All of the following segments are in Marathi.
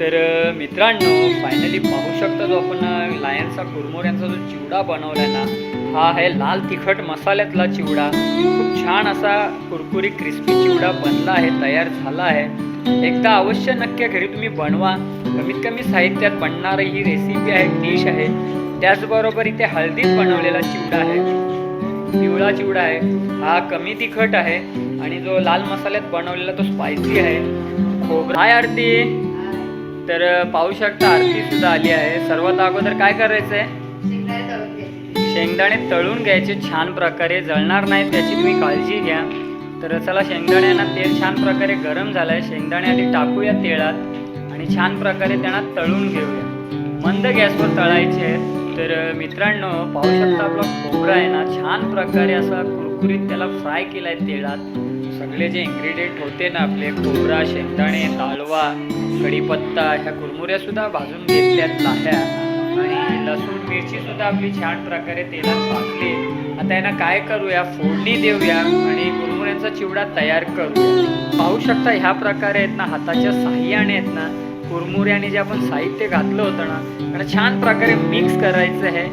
तर मित्रांनो फायनली पाहू शकता जो आपण लायन्सचा कुरमोर कुरमुऱ्यांचा जो चिवडा बनवलाय ना हा आहे लाल तिखट मसाल्यातला चिवडा. खूप छान असा कुरकुरी क्रिस्पी चिवडा बनला आहे तयार झाला आहे. एकदा अवश्य नक्की घरी तुम्ही बनवा. कमीत कमी साहित्यात बनणारी ही रेसिपी आहे डिश आहे. त्याचबरोबर इथे हळदीत बनवलेला चिवडा आहे. पिवळा चिवडा आहे. हा कमी तिखट आहे आणि जो लाल मसाल्यात बनवलेला तो स्पायसी आहे. खोबरा आरती? तर पाहू शकता आरती सुद्धा आली आहे. सर्वात अगोदर काय करायचं आहे शेंगदाणे तळून घ्यायचे छान प्रकारे. जळणार नाही त्याची तुम्ही काळजी घ्या. तर चला शेंगदाण्यांना तेल छान प्रकारे गरम झालंय. शेंगदाणे आधी टाकूया तेलात आणि छान प्रकारे त्यांना तळून घेऊया. मंद गॅसवर तळायचे तर मित्रांनो पाहू शकता आपला खोबरा आहे ना छान प्रकारे असा कुरकुरीत त्याला फ्राय केलाय तेलात. सगळे जे इन्ग्रेडियंट होते ना आपले खोबरा शेंगदाणे ताळवा कढीपत्ता ह्या कुरमुऱ्या सुद्धा भाजून घेतल्यात लाह्या. आणि लसूण मिरची सुद्धा आपली छान प्रकारे तेलात भाजली. आता यांना काय करूया? फोडणी देऊया आणि कुरमुऱ्यांचा चिवडा तयार करूया. पाहू शकता ह्या प्रकारे आहेत ना हाताच्या साह्याने आहेत ना कुरमुरे आणि जे आपण साहित्य घातलं होतं ना त्याला छान प्रकारे मिक्स करायचं आहे.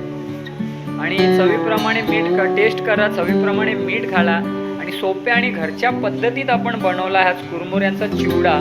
आणि चवीप्रमाणे मीठ टेस्ट करा. चवीप्रमाणे मीठ घाला. सोप्या आणि घरच्या पद्धतीत आपण बनवला हा कुरमुऱ्यांचा चिवडा.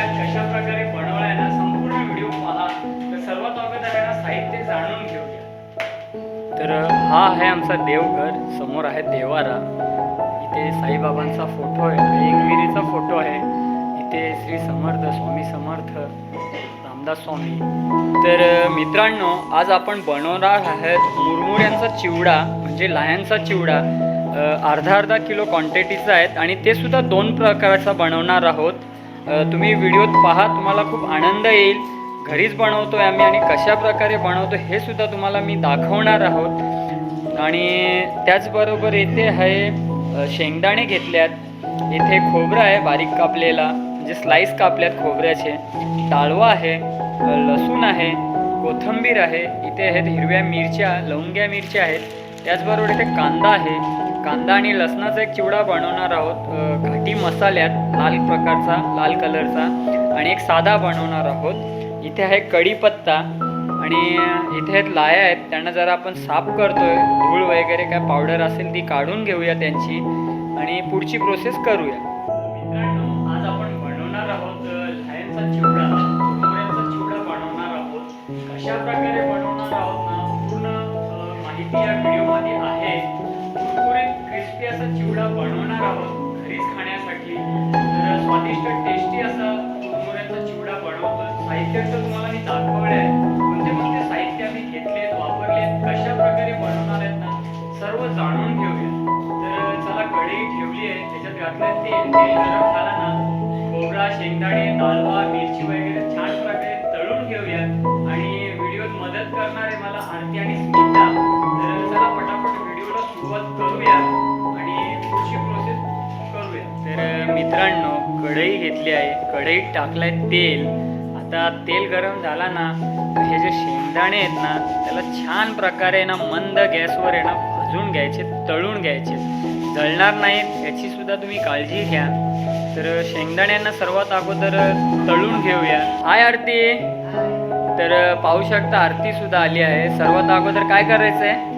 त्या कशा प्रकारे बनवलाय ना संपूर्ण व्हिडिओ पहा. तर सर्वात अगोदर आहे ना साहित्य जाणून घेऊया. तर हा आहे आमचा देवघर. समोर आहे देवारा. इथे साईबाबांचा फोटो आहे. एकविरीचा फोटो आहे. इथे श्री समर्थ स्वामी समर्थ रामदास स्वामी. तर मित्रांनो आज आपण बनवणार आहेत मुरमुऱ्यांचा चिवडा म्हणजे लायांचा चिवडा. अर्धा अर्धा किलो क्वांटिटीचा आहेत आणि ते सुद्धा दोन प्रकारचा बनवणार आहोत. तुम्ही व्हिडिओत पहा तुम्हाला खूप आनंद येईल. घरीच बनवतोय आम्ही आणि कशा प्रकारे बनवतो हे सुद्धा तुम्हाला मी दाखवणार आहोत. आणि त्याचबरोबर इथे आहे शेंगदाणे घेतल्यात. इथे खोबरं आहे बारीक कापलेला म्हणजे स्लाईस कापल्यात खोबऱ्याचे. डाळवा आहे लसूण आहे कोथंबीर आहे. इथे आहेत हिरव्या मिरच्या लवंग्या मिरच्या आहेत. त्याचबरोबर इथे कांदा आहे. कांदा आणि लसणाचा एक चिवडा बनवणार आहोत. घाटी मसाल्यात लाल प्रकारचा लाल कलरचा आणि एक साधा बनवणार आहोत. इथे आहे कढीपत्ता आणि इथे आहेत लाया आहेत. त्यांना जरा आपण साफ करतोय. धूळ वगैरे काय पावडर असेल ती काढून घेऊया त्यांची आणि पुढची प्रोसेस करूया. मित्रांनो आज आपण बनवणार आहोत लायांचा चिवडा. चिवडा बनवणार आहोत. कशा प्रकारे चिवडा बनवणार आहोत घरीच खाण्यासाठी. तर स्वादिष्ट टेस्टी असा कुरमुऱ्याचा चिवडा बनवतो. साहित्य तर तुम्हाला मी दाखवलं आहे कोणते कोणते साहित्य आम्ही घेतलेत वापरलेत कशा प्रकारे बनवणार आहेत ना सर्व जाणून घेऊया तर चला कढई ठेवली आहे. त्याच्यात घातलं तेल. तेल गरम झालं ना खोबरा शेंगदाणे दालवा मिरची वगैरे छान प्रकारे तळून घेऊया आणि व्हिडिओत मदत करणारे मला आरती आणि मित्रांनो कढई घेतली आहे. कढईत टाकलाय तेल. आता तेल गरम झाला ना हे जे शेंगदाणे आहेत ना त्याला छान प्रकारे ना मंद गॅसवर आहे ना भाजून घ्यायचे तळून घ्यायचे. जळणार नाहीत याची सुद्धा तुम्ही काळजी घ्या. तर शेंगदाण्यांना सर्वात अगोदर तळून घेऊया. हाय आरती. तर पाहू शकता आरती सुद्धा आली आहे. सर्वात अगोदर काय करायचं आहे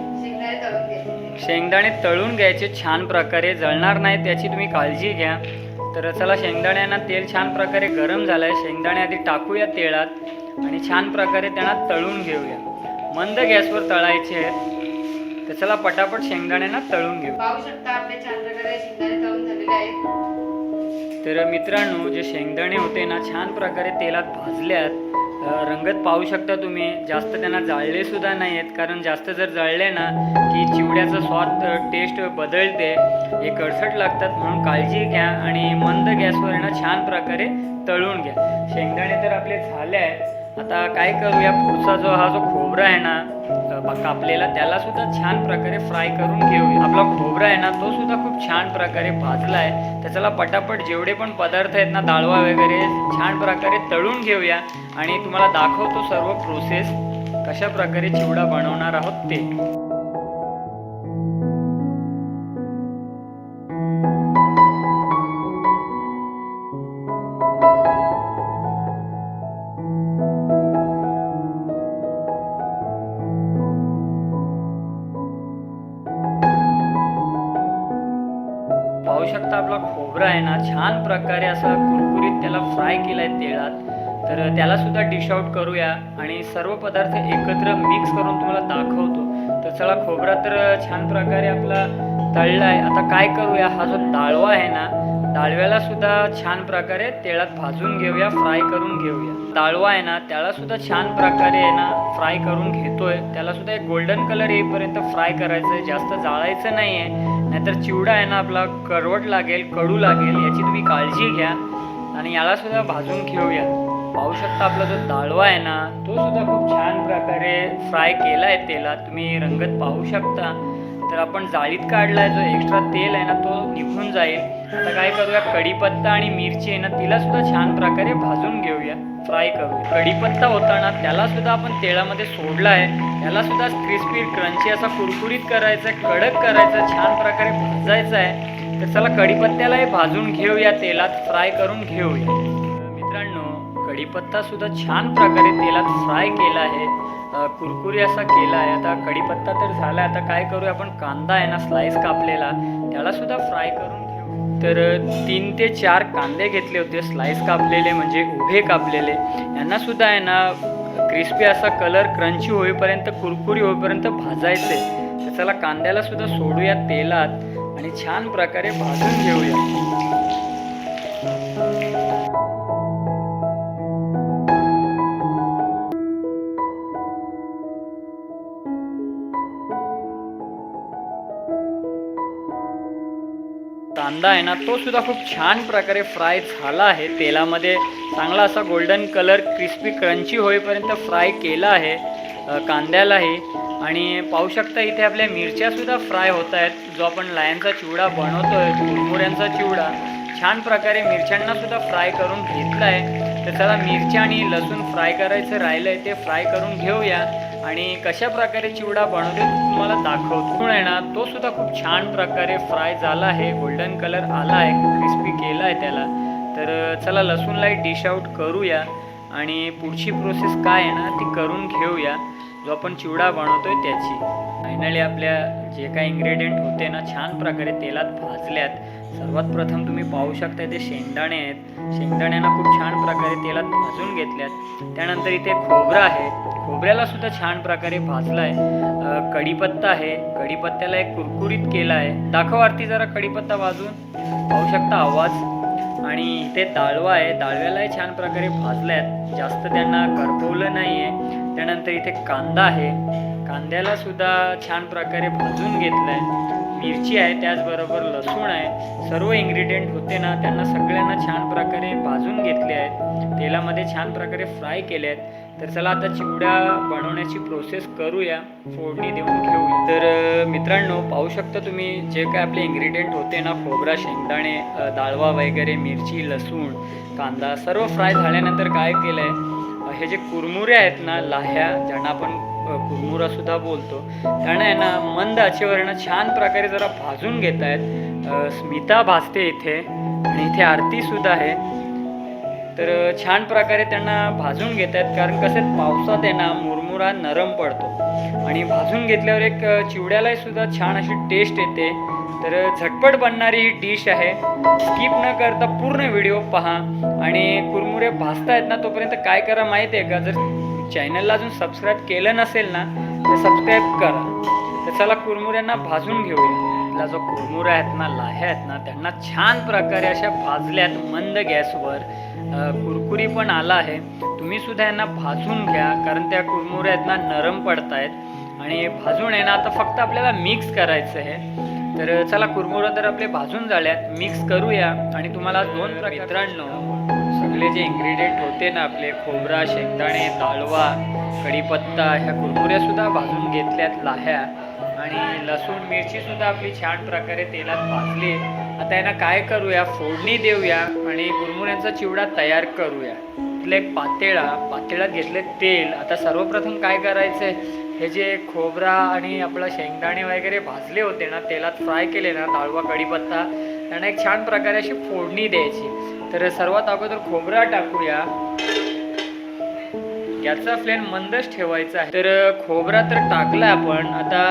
शेंगदाणे तळून घ्यायचे छान प्रकारे. जळणार नाहीत याची तुम्ही काळजी घ्या. तर चला शेंगदाण्यांना तेल छान प्रकारे गरम झालं आहे शेंगदाणे आधी टाकूया तेलात आणि छान प्रकारे त्यांना तळून घेऊया. मंद गॅसवर तळायचे आहेत. तर चला पटापट शेंगदाणे ना तळून घेऊ. पाहू शकता आपले छान प्रकारे शेंगदाणे तळून झालेले आहेत. तर मित्रांनो जे शेंगदाणे होते ना छान प्रकारे तेलात भाजल्यात. रंगत पाहू शकता तुम्ही. जास्त त्यांना जाळले सुद्धा नाही आहेत कारण जास्त जर जळले ना की चिवड्याचा स्वाद टेस्ट बदलते. हे कडसट लागतात म्हणून काळजी घ्या आणि मंद गॅसवर ना छान प्रकारे तळून घ्या. शेंगदाणे तर आपले झाले आहेत. आता काय करूया पुढचा जो हा जो खोबरा आहे ना कापलेला त्याला सुद्धा छान प्रकारे फ्राय करून घेऊया. आपला खोबरा आहे ना तो सुद्धा खूप छान प्रकारे भाजला आहे तर चला पटापट जेवढे पण पदार्थ आहेत ना डाळवा वगैरे छान प्रकारे तळून घेऊया. आणि तुम्हाला दाखवतो सर्व प्रोसेस कशा प्रकारे चिवडा बनवणार आहोत ते. खोबरा आहे ना छान प्रकारे असा कुरकुरीत त्याला फ्राय केलाय तेलात. तर त्याला सुद्धा डिश आउट करूया. आणि सर्व पदार्थ एकत्र मिक्स करून तुम्हाला दाखवतो. तर चला खोबरा तर छान प्रकारे आपला तळला आहे आता काय करूया? हा जो डाळवा आहे ना डाळव्याला सुद्धा छान प्रकारे तेलात भाजून घेऊया फ्राय करून घेऊया. डाळवा आहे ना त्याला सुद्धा छान प्रकारे आहे ना फ्राय करून घेतोय. त्याला सुद्धा एक गोल्डन कलर येईपर्यंत फ्राय करायचं आहे जास्त जाळायचं नाही आहे नाहीतर चिवडा आहे ना आपला करवट लागेल कडू लागेल याची तुम्ही काळजी घ्या. आणि याला सुद्धा भाजून घेऊया. पाहू शकता आपला जो दाळवा आहे ना तो सुद्धा खूप छान प्रकारे फ्राय केला आहे तेलात. तुम्ही रंगत पाहू शकता. तर आपण जाळीत काढलाय जो एक्स्ट्रा तेल आहे ना तो निघून जाईल. आता काय करूया कढीपत्ता आणि मिरची आहे ना तिला सुद्धा छान प्रकारे भाजून घेऊया. फ्राय करू कढीपत्ता होताना त्यालासुद्धा त्याला सुद्धा आपण तेलामध्ये सोडला आहे त्याला सुद्धा क्रिस्पी क्रंची असा कुरकुरीत करायचा आहे कडक करायचा छान प्रकारे भाजायचा आहे. तर चला कढीपत्त्यालाही भाजून घेऊया तेलात फ्राय करून घेऊया. मित्रांनो कढीपत्ता सुद्धा छान प्रकारे तेलात फ्राय केला आहे. कुरकुरी असा केला आहे. आता कढीपत्ता तर झाला आता काय करूया आपण? कांदा आहे ना स्लाइस कापलेला. त्याला सुद्धा फ्राय करून तर तीन ते चार कांदे घेतले होते स्लाईस कापलेले म्हणजे उभे कापलेले. यांना सुद्धा आहे ना क्रिस्पी असा कलर क्रंची होईपर्यंत कुरकुरी होईपर्यंत भाजायचे. तर चला कांद्याला सुद्धा सोडूया तेलात आणि छान प्रकारे भाजून घेऊया. कांदा आहे ना तो सुद्धा खूप छान प्रकारे फ्राय झाला आहे. तेलामध्ये चांगला असा गोल्डन कलर क्रिस्पी क्रंची होईपर्यंत फ्राय केला आहे कांद्यालाही. आणि पाहू शकता इथे आपल्या मिरच्यासुद्धा फ्राय होत आहेत जो आपण लायांचा चिवडा बनवतो आहे कुरमुऱ्यांचा चिवडा छान प्रकारे मिरच्यांनासुद्धा फ्राय करून घेतला आहे तर चला मिरच्या आणि लसूण फ्राय करायचं राहिलं आहे ते फ्राय करून घेऊया. आणि कशा प्रकारे चिवडा बनवते तुम्हाला दाखवतो आहे ना तो सुद्धा खूप छान प्रकारे फ्राय झाला आहे गोल्डन कलर आला आहे क्रिस्पी केला आहे त्याला. तर चला लसूणलाही डिश आउट करूया. आणि पुढची प्रोसेस काय आहे ना ती करून घेऊया. जो आपण चिवडा बनवतोय त्याची. फायनली आपल्या जे काही इन्ग्रेडियंट होते ना छान प्रकारे तेलात भाजल्यात. सर्वात प्रथम तुम्ही पाहू शकता ते शेंगदाणे आहेत. शेंगदाण्यांना खूप छान प्रकारे तेलात भाजून घेतल्यात. त्यानंतर इथे खोबरं आहे. खोबऱ्याला सुद्धा छान प्रकारे भाजलं आहे कढीपत्ता आहे. कढीपत्त्याला एक कुरकुरीत केला आहे. दाखव आरती जरा कढीपत्ता भाजून. पाहू शकता आवाज. आणि इथे दाळवा आहे. दाळव्यालाही छान प्रकारे भाजल्या. आहेत जास्त त्यांना करपवलं नाही आहे त्यानंतर इथे कांदा आहे. कांद्याला सुद्धा छान प्रकारे भाजून घेतलं आहे मिरची आहे. त्याचबरोबर लसूण आहे. सर्व इन्ग्रेडियंट होते ना त्यांना सगळ्यांना छान प्रकारे भाजून घेतले आहेत. तेलामध्ये छान प्रकारे फ्राय केले आहेत. तर चला आता चिवड्या बनवण्याची प्रोसेस करूया. फोडणी देऊन घेऊया. तर मित्रांनो पाहू शकता तुम्ही जे काय आपले इन्ग्रेडियंट होते ना खोबरा शेंगदाणे दाळवा डाळवा वगैरे मिरची लसूण कांदा सर्व फ्राय झाल्यानंतर काय केलं आहे हे जे कुरमुरे आहेत ना लाह्या ज्यांना आपण कुरमुरासुद्धा कुरमुरा सुद्धा बोलतो त्यांना आहे ना मंद आचेवर ना छान प्रकारे जरा भाजून घेत आहेत स्मिता भाजते इथे आणि इथे आरती सुद्धा आहे. तर छान प्रकारे त्यांना भाजून घेत आहेत कारण कसं पावसात आहे ना मुरमुरा नरम पडतो. आणि भाजून घेतल्यावर एक चिवड्यालाही सुद्धा छान अशी टेस्ट येते. तर झटपट बनणारी ही डिश आहे. स्किप न करता पूर्ण व्हिडिओ पहा. आणि कुरमुरे भाजतायत ना तोपर्यंत काय करा माहिती आहे का? जर चॅनलला अजून सबस्क्राईब केलं नसेल ना तर सबस्क्राईब करा. तर चला कुरमुऱ्यांना भाजून घेऊया. आपला जो कुरमुरा आहेत ना लाह्या आहेत ना त्यांना छान प्रकारे अशा भाजल्यात मंद गॅसवर कुरकुरी पण आला आहे. तुम्ही सुद्धा यांना भाजून घ्या कारण त्या कुरमुऱ्या नरम पडत आहेत आणि भाजून आहे ना आता फक्त आपल्याला मिक्स करायचं आहे. तर चला कुरमुरा तर आपले भाजून झाल्यात. मिक्स करूया. आणि तुम्हाला दोन मित्रांनो सगळे जे इन्ग्रेडियंट होते ना आपले खोबरा शेंगदाणे ताळवा कढीपत्ता ह्या कुरमुऱ्या सुद्धा भाजून घेतल्यात लाह्या. आणि लसूण मिरची सुद्धा आपली छान प्रकारे तेलात भाजली. आता यांना काय करूया? फोडणी देऊया आणि गुरमुऱ्यांचा चिवडा तयार करूया. तिथलं एक पातेळा पातेळ्यात घेतले तेल. आता सर्वप्रथम काय करायचंय हे जे खोबरा आणि आपलं शेंगदाणे वगैरे भाजले होते ना तेलात फ्राय केले ना दाळवा कढीपत्ता त्यांना एक छान प्रकारे अशी फोडणी द्यायची. तर सर्वात अगोदर खोबरा टाकूया. याचा फ्लेम मंदच ठेवायचा आहे. तर खोबरा तर टाकला आपण. आता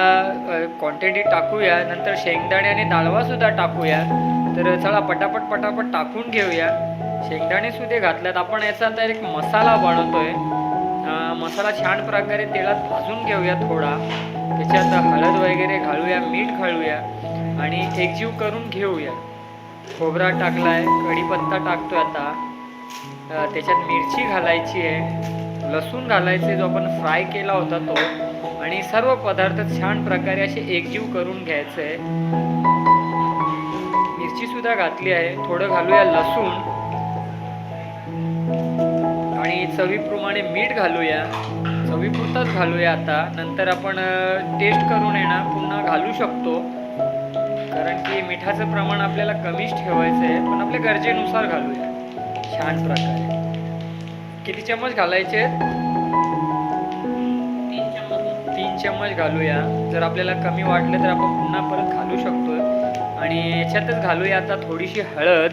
क्वांटिटी टाकूया. नंतर शेंगदाणे आणि डाळवा सुद्धा टाकूया. तर चला पटापट पटापट टाकून घेऊया. शेंगदाणे सुद्धा घातल्यात. आपण याचा आता एक मसाला बनवतोय. मसाला छान प्रकारे तेलात भाजून घेऊया थोडा. त्याच्यात हळद वगैरे घालूया मीठ घालूया आणि एकजीव करून घेऊया. खोबरा टाकलाय कढीपत्ता टाकतोय आता. त्याच्यात मिरची घालायची आहे. लसूण घालायचे जो आपण फ्राय केला होता तो आणि सर्व पदार्थ छान प्रकारे असे एकजीव करून घ्यायचे. आहे मिरची सुद्धा घातली आहे थोडं घालूया लसूण. आणि चवीप्रमाणे मीठ घालूया. चवीपुरताच घालूया आता नंतर आपण टेस्ट करून येणार पुन्हा घालू शकतो. कारण की मिठाचं प्रमाण आपल्याला कमीच ठेवायचं आहे पण आपल्या गरजेनुसार घालूया. छान प्रकारे. किती चम्मच घालायचे? तीन चम्मच घालूया. जर आपल्याला कमी वाटलं तर आपण पुन्हा परत घालू शकतो आणि याच्यातच घालूया आता थोडीशी हळद.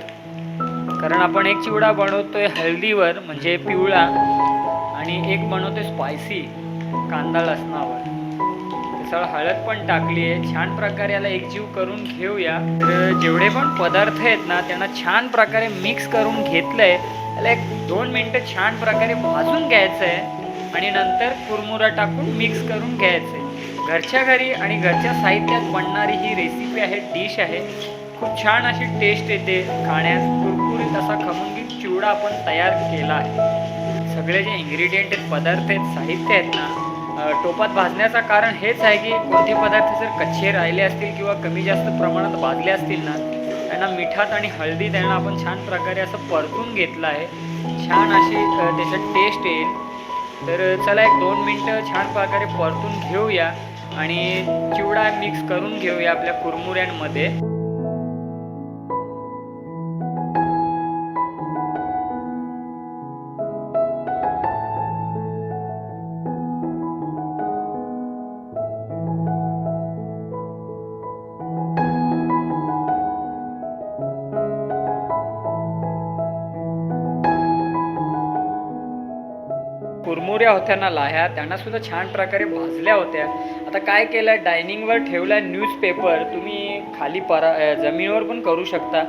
कारण आपण एक चिवडा बनवतोय हळदीवर म्हणजे पिवळा. आणि एक बनवतोय स्पायसी कांदा लसणावर. तसं हळद पण टाकली आहे. छान प्रकारे याला एकजीव करून घेऊया. तर जेवढे पण पदार्थ आहेत ना त्यांना छान प्रकारे मिक्स करून घेतलंय. त्याला एक दोन मिनटं छान प्रकारे भाजून घ्यायचं आहे आणि नंतर कुरमुरा टाकून मिक्स करून घ्यायचं आहे घरच्या घरी आणि घरच्या साहित्यात बनणारी ही रेसिपी आहे डिश आहे. खूप छान अशी टेस्ट येते. खाण्यास कुरकुरीत असा खमंगी चिवडा आपण तयार केला आहे. सगळे जे इन्ग्रेडियंट आहेत पदार्थ आहेत साहित्य आहेत ना टोपात भाजण्याचं कारण हेच आहे की कोणते पदार्थ जर कच्चे राहिले असतील किंवा कमी जास्त प्रमाणात भाजले असतील ना त्यांना मिठात आणि हळदी त्यांना आपण छान प्रकारे असं परतून घेतलं आहे. छान अशी अ, त्याच्यात टेस्ट येईल. तर चला एक दोन मिनटं छान प्रकारे परतून घेऊया आणि चिवडा मिक्स करून घेऊया आपल्या कुरमुऱ्यांमध्ये. कुरमुऱ्या होत्या ना लाह्या त्यांना सुद्धा छान प्रकारे भाजल्या होत्या. आता काय केलं डायनिंगवर ठेवला न्यूजपेपर तुम्ही खाली परा जमिनीवर पण करू शकता.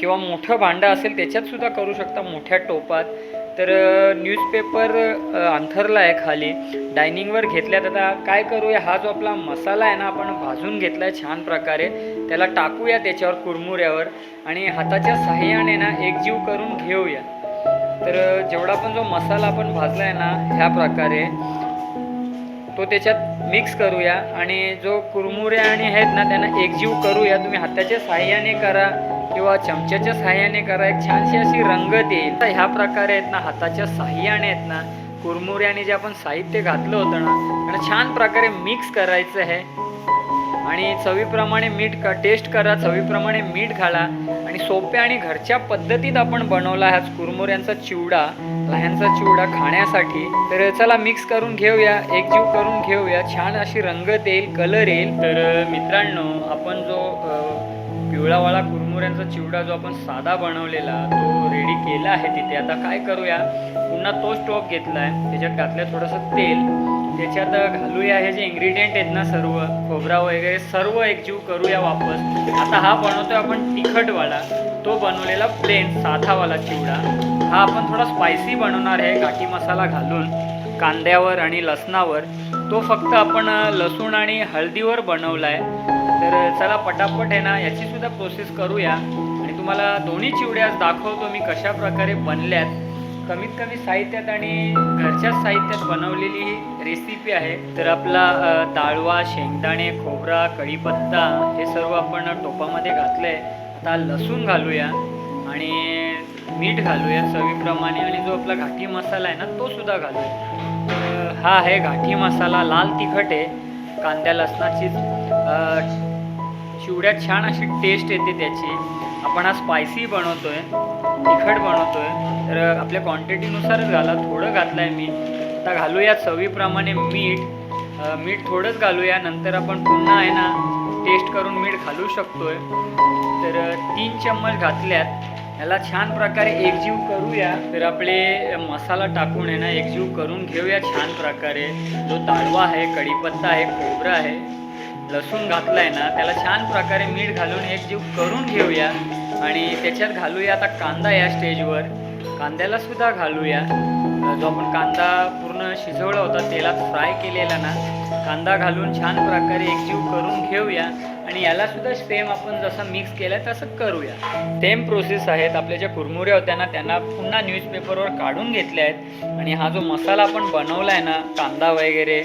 किंवा मोठं भांडं असेल त्याच्यात सुद्धा करू शकता मोठ्या टोपात. तर न्यूजपेपर अंथरला आहे खाली. डायनिंगवर घेतल्यात. आता काय करूया? हा जो आपला मसाला आहे ना आपण भाजून घेतला आहे छान प्रकारे. त्याला टाकूया त्याच्यावर कुरमुऱ्यावर. आणि हाताच्या साह्याने ना एकजीव करून घेऊया. तर जेवढा पण जो मसाला आपण भाजला आहे ना ह्या प्रकारे तो त्याच्यात मिक्स करूया. आणि जो कुरमुऱ्या आणि आहेत ना त्यांना एकजीव करूया. तुम्ही हाताच्या साह्याने करा किंवा चमच्याच्या साह्याने करा. एक छानशी अशी रंगत येईल तर ह्या प्रकारे आहेत ना हाताच्या साह्याने आहेत ना कुरमुऱ्याने जे आपण साहित्य घातलं होतं ना आणि छान प्रकारे मिक्स करायचं आहे. आणि चवीप्रमाणे मीठ क टेस्ट करा चवीप्रमाणे मीठ घाला आणि सोप्या आणि घरच्या पद्धतीत आपण बनवला ह्याच कुरमुऱ्यांचा चिवडा लह्यांचा चिवडा खाण्यासाठी. तर चला मिक्स करून घेऊया एकजीव करून घेऊया. छान अशी रंगत येईल कलर येईल. तर मित्रांनो आपण जो पिवळावाळा पिवळावाळा कुरमुऱ्यांचा चिवडा जो आपण साधा बनवलेला तो रेडी केला आहे तिथे. आता काय करूया? पुन्हा तो स्टोव घेतला आहे त्याच्यात घातलं थोडंसं तेल. त्याच्यात घालूया हे जे इन्ग्रेडियंट आहेत ना सर्व खोबरा वगैरे सर्व एकजीव करूया वापस. आता हा बनवतोय आपण तिखटवाला. तो बनवलेला प्लेन साधावाला चिवडा. हा आपण थोडा स्पायसी बनवणार आहे काठी मसाला घालून कांद्यावर आणि लसणावर. तो फक्त आपण लसूण आणि हळदीवर बनवला आहे तर चला पटापट आहे ना याची सुद्धा प्रोसेस करूया. आणि तुम्हाला दोन्ही चिवड्या दाखवतो मी कशा प्रकारे बनल्यात. कमीत कमी साहित्यात आणि घरच्याच साहित्यात बनवलेली ही रेसिपी आहे. तर आपला डाळवा शेंगदाणे खोबरा कढीपत्ता हे सर्व आपण टोपामध्ये घातलं आहे आता लसूण घालूया आणि मीठ घालूया चवीप्रमाणे. आणि जो आपला घाटी मसाला आहे ना तो सुद्धा घालूया. तर हा आहे घाटी मसाला लाल तिखट आहे कांद्या लसणाचीच अ, चिवड्यात छान अशी टेस्ट येते त्याची. आपण हा स्पायसी बनवतोय तिखट बनवतोय. तर आपल्या क्वांटिटीनुसारच घाला थोडं घातलं आहे मी आता घालूया चवीप्रमाणे मीठ. मीठ थोडंच घालूया नंतर आपण पुन्हा आहे ना टेस्ट करून मीठ घालू शकतोय. तर तीन चम्मच घातल्यात. ह्याला छान प्रकारे एकजीव करूया. तर आपले मसाला टाकून आहे ना एकजीव करून घेऊया छान प्रकारे. जो ताडवा आहे कढीपत्ता आहे खोबरं आहे. लसूण घातला आहे ना त्याला छान प्रकारे मीठ घालून एकजीव करून घेऊया. आणि त्याच्यात घालूया आता कांदा या स्टेजवर. कांद्याला सुद्धा घालूया. जो आपण कांदा पूर्ण शिजवला होता तेलात फ्राय केलेला ना कांदा घालून छान प्रकारे एकजीव करून घेऊया. आणि याला सुद्धा सेम आपण जसं मिक्स केलं तसं करूया. सेम प्रोसेस आहेत आपल्या ज्या कुरमुऱ्या होत्या ना त्यांना पुन्हा न्यूजपेपरवर काढून घेतल्या आहेत. आणि हा जो मसाला आपण बनवला आहे ना कांदा वगैरे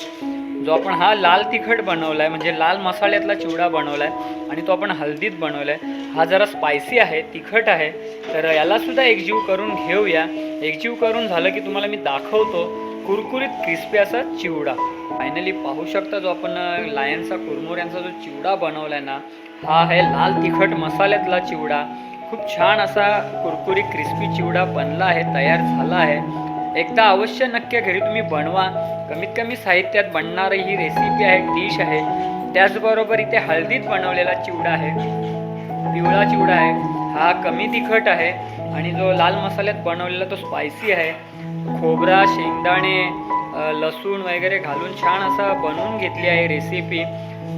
जो आपण हा लाल तिखट बनवला आहे म्हणजे लाल मसाल्यातला चिवडा बनवला आहे आणि तो आपण हल्दीत बनवला आहे हा जरा स्पायसी आहे तिखट आहे तर याला सुद्धा एकजीव करून घेऊया. एकजीव करून झालं की तुम्हाला मी दाखवतो कुरकुरीत क्रिस्पी असा चिवडा. फायनली पाहू शकता जो आपण लायनचा कुरमुऱ्यांचा जो चिवडा बनवला आहे ना हा आहे लाल तिखट मसाल्यातला चिवडा. खूप छान असा कुरकुरीत क्रिस्पी चिवडा बनला आहे तयार झाला आहे. एकदा अवश्य नक्की घरी तुम्ही बनवा. कमीत कमी साहित्यात बनणारी ही रेसिपी आहे डिश आहे. त्याचबरोबर इथे हळदीत बनवलेला चिवडा आहे. पिवळा चिवडा आहे. हा कमी तिखट आहे आणि जो लाल मसाल्यात बनवलेला तो स्पायसी आहे. खोबरा शेंगदाणे लसूण वगैरे घालून छान असा बनवून घेतली आहे रेसिपी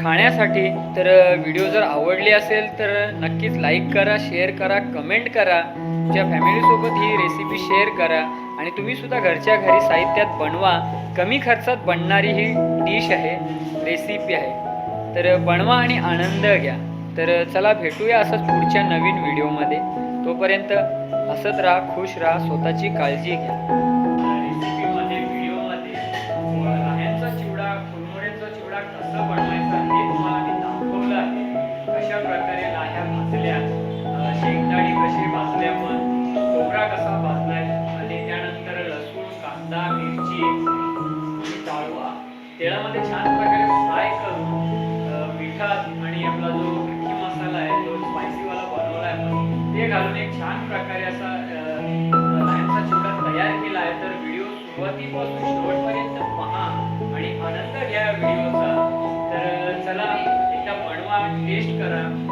खाण्यासाठी तर व्हिडिओ जर आवडली असेल तर नक्कीच लाईक करा शेअर करा कमेंट करा. तुमच्या फॅमिलीसोबत ही रेसिपी शेअर करा. आणि तुम्ही सुद्धा घरच्या घरी साहित्यात बनवा. कमी खर्चात बनणारी ही डिश आहे रेसिपी आहे. तर बनवा आणि आनंद घ्या. तर चला भेटूया असंच पुढच्या नवीन व्हिडिओमध्ये तोपर्यंत हसत राहा खुश राहा स्वतःची काळजी घ्या. आणि आनंद